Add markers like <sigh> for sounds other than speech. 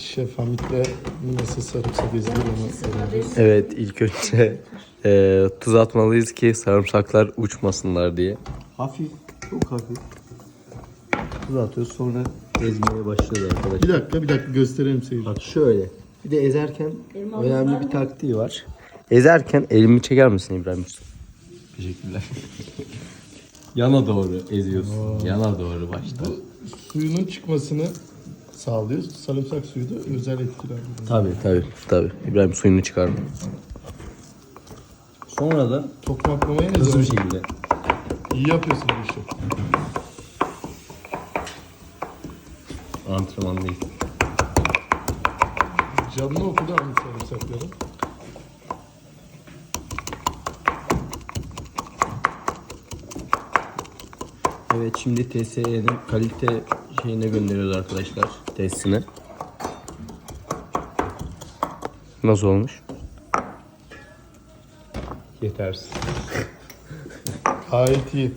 Şef Hamit'le nasıl sarımsak ezilir onu öğreneceğiz. Evet ilk önce e, tuz atmalıyız ki sarımsaklar uçmasınlar diye. Hafif, çok hafif. Tuz atıyoruz sonra ezmeye başlıyoruz arkadaşlar. Bir dakika bir dakika gösterelim seyirci. Bak şöyle. Bir de ezerken önemli bir taktiği var. Ezerken elimi çeker misin İbrahim Usta? Teşekkürler. Yana doğru eziyorsun. Yana doğru başta. Suyunun çıkmasını sağlıyor. Sarımsak suyu da özel etkiler. Tabii tabii tabii. İbrahim suyunu çıkarma. Sonra da Tokmaklamayı ne hızlı bir şekilde İyi yapıyorsun bu işi. antrenman değil. Canını okudu Hamit sarımsakları. Evet şimdi TSE'nin kalite şeyine gönderiyoruz arkadaşlar testine. Nasıl olmuş? Yetersiz. <laughs> Gayet iyi.